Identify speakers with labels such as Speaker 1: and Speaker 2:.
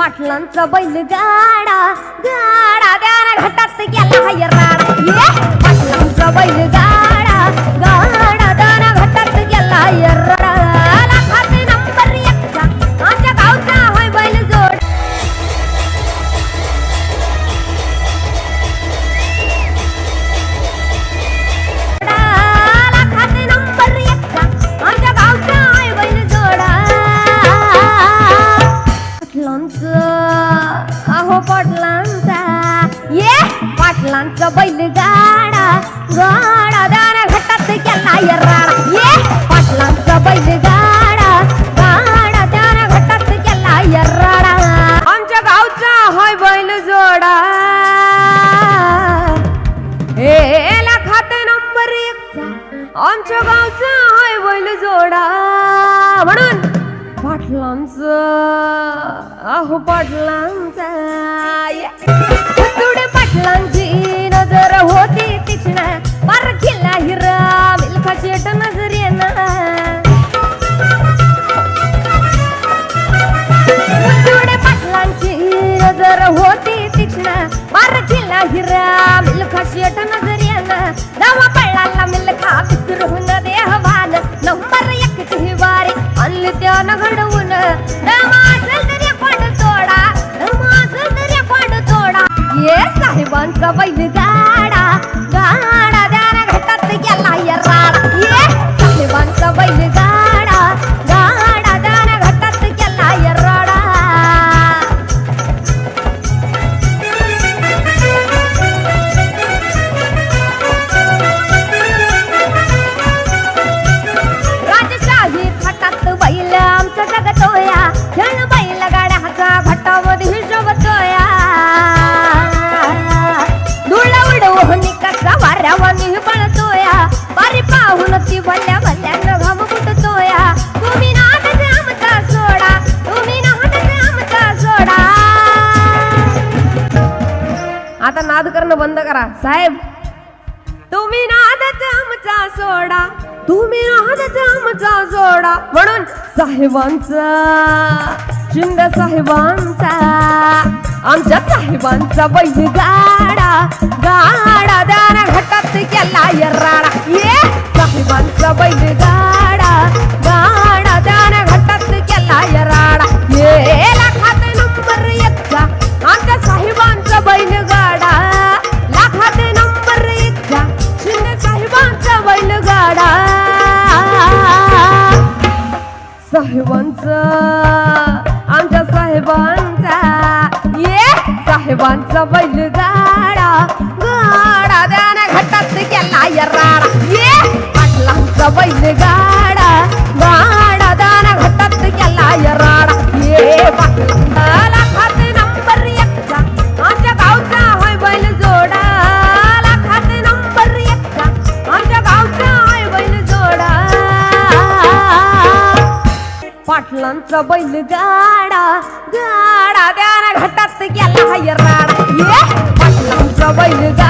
Speaker 1: पाटलांचा बैल गाडा गाडा द्याना घाटात गेला हाय राडा हो पाटलांचा. ये पाटलांचा बैल गाडा गाडा दान घटात केला राडा. ये पाटलांचा बैल गाडा गाडा दान घटात केला राडा. आमच्या गावचा होय बैल जोडा. एला खाते नंबर एकचा आमच्या गावचा होय बैल जोडा. म्हणून पाटलांचं अहो पाटलांचा तुडे पाटलांची नजर होती तीक्ष्ण पार किल्ला हिरा मिल्खा शेट नजर. तुडे पाटलांची नजर होती तीक्ष्ण मार किल्ला हिरा मिल्खा शेट नजर येणार दावा पळाला मिल्खा विसरून देह ये साहेबांचा बैल गाडा गाडा द्याना घटात बंद करा. साहेब तुम्ही नादच आमचा सोडा. तुम्ही नादच आमचा सोडा. म्हणून साहेबांचा शिंद साहेबांचा आमच्या साहेबांचा बैल गाडा गाडा द्याना घटात केला या राडा साहेबांचा आमच्या साहेबांचा ये साहेबांचा बैल गाडा गाडा द्याना घटात केला या राडा. ये पाटलांचा बैल गाडा पाटलांचा बैल गाडा गाडा द्याना घटात गेला हाय राडा. ये पाटलांचा बैल गाडा